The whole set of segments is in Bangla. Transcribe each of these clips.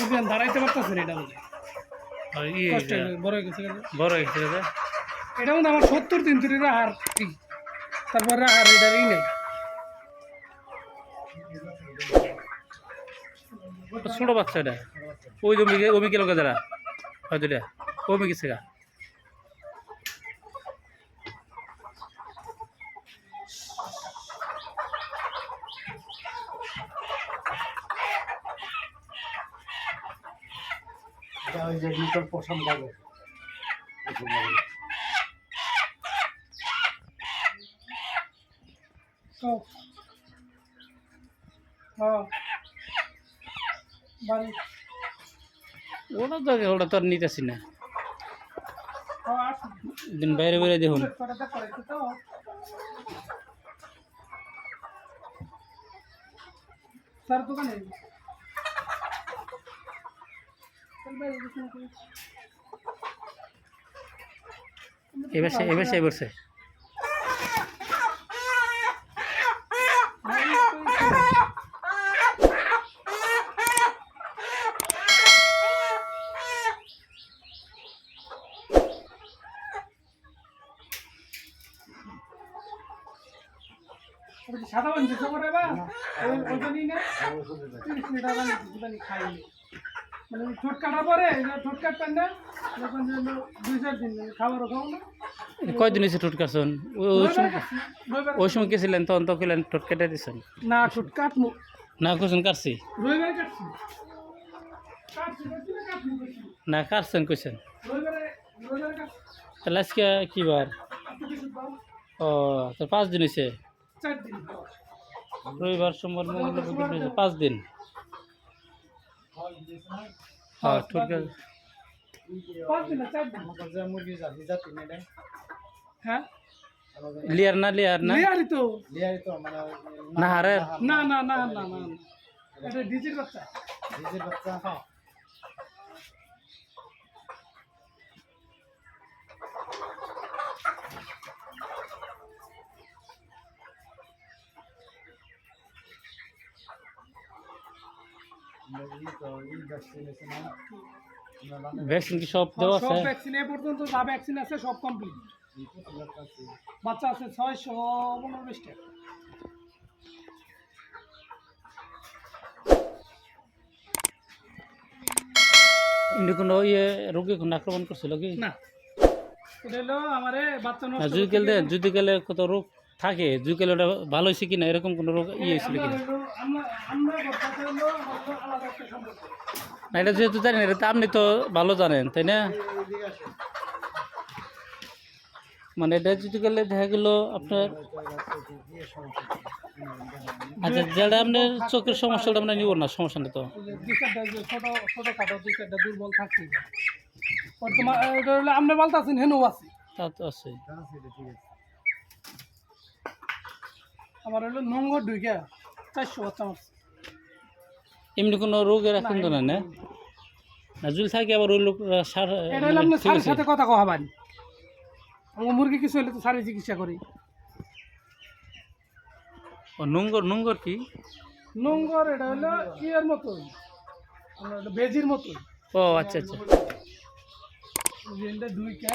বুঝলেন দাঁড়াইতে পারতেছেন এটা কষ্ট হয়ে বড় হয়ে গেছে কিন্তু। বড় হয়েছে দাদা এটা মধ্যে আমার সত্তর দিন ধরে রাহার ই। তারপর রাহার এটার ই নেই। ছোট বাচ্চা এটা। ওই জমি ওমি গেল যারা। হয়তো এটা ওমি গেছে গা এটা ওই যে লিটল পশম লাগে। তো হ্যাঁ। বাড়ি। ওটা তো ওটা তো আর নিতেছি না। হ্যাঁ দিন বাইরে বাইরে দেখুন। স্যার দোকানে? এবার সে এবার সে সে সাদা না? খাইনি। ঠোঁট কাটার পরে ঠোঁট কাটতেন না যখন যে হলো দুই চার দিন খাবারও খাও না কয়দিন হয়েছে ঠোঁট কাটছেন? ওই ওই রবিবারে সময় কাটছি, রবিবারে ওই সময় গেছিলেন তখন তো কেলেন ঠোঁট কেটে দিচ্ছেন না ঠোঁট কাটমু না কুছেন কাটছি? রবিবারে কাটছি। কাটছি কাটছি না কাটমু কাটছি। না কাটছেন কইছেন? রবিবারে রবিবারে কাটছি। তাহলে আজকে কি বার? আপনি কিছু দাও ও তো পাঁচ দিন হয়েছে চার দিন। রবিবার সোমবার মঙ্গল বুধবার বৃহস্পতি, পাঁচ দিন। হ্যাঁ ঠোঁট কাট- পাঁচ দিন না চার দিন আমাদের যে মুরগি জাতি জাতি না এটা হ্যাঁ আমাদের লিয়ার না লিয়ার না লিয়ারি তো লিয়াই তো মানে না হারের না ভ্যাকসিন কি সব দেওয়া সব আছে? ভ্যাকসিন এ পর্যন্ত যা ভ্যাকসিন আছে সব কমপ্লিট বাচ্চা আছে ছয়শো উনবিশটা কোনো ইয়ে রোগী কোনো আক্রমণ করছিল কি? না। এটা হলো আমারে বাচ্চা যদি গেলে যদি গেলে কত রোগ? থাকে ওটা ভালো হয়েছে কিনা এরকম কোনো রোগ ইয়ে হয়েছিল কিনা? না এটা যেহেতু জানেন এটা তো আপনি তো ভালো জানেন তাই না? মানে এটা যদি গেলে দেখা গেল আপনার আচ্ছা যেটা আপনার চোখের সমস্যাটা আমরা নিব না সমস্যা নেই তো। ওই যে দুই চারটা যে ছোট ছোট খাটো দুই চারটা দুর্বল থাকছে বর্তমান এটা হলো আপনি বলতেছেন হেনু আছে। তা তো আছে আমার হলো নোংর ঢুকে চারশো বাচ্চা মারছে। এমনি কোনো রোগের এখন তো না? না না যদি থাকে আবার ওই লোক সার এটা হলো মানে আছে সাথে কথা কহাবান আমার মুরগি কিছু হলে তো স্যারের চিকিৎসা করি। ও নোংর নোংর কি? নোংর এটা হলো ইয়ের হলো বেজির মতোই। ও আচ্ছা আচ্ছা। দুই কে?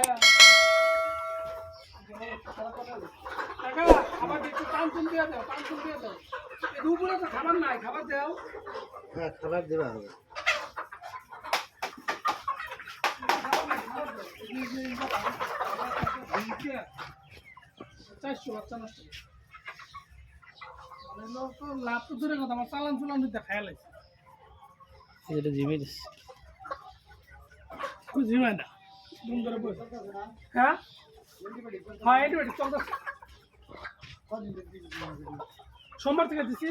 তুল দিয়ে দাও টান দিয়ে দাও। দুপুরে তো খাবার নাই খাবার দাও। হ্যাঁ খাবার দেওয়া হবে। চারশো বাচ্চা নষ্ট। লাভ তো দূরে কথা আমার চালান চুলান দিতে খায়া লাগছে এটা জিমে দিচ্ছে খুঁজি না ঘুম ধরে বসে। হ্যাঁ? হ্যাঁ এটি সোমবার থেকে দিছি।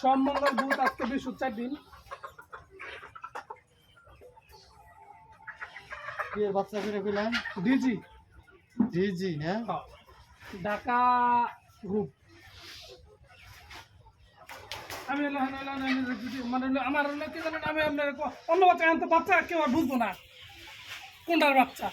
সোম মঙ্গল বুধ আজকে বৃহস্পতি চার দিন। কি বাচ্চা করে পেলাম ডিজি। জি জি হ্যাঁ হ্যাঁ ঢাকা গ্রুপ আমি মানে আমার কি জানেন আমি আপনার অন্য বাচ্চা এখন তো বাচ্চা কেউ আর বুঝব না। কোনটার বাচ্চা?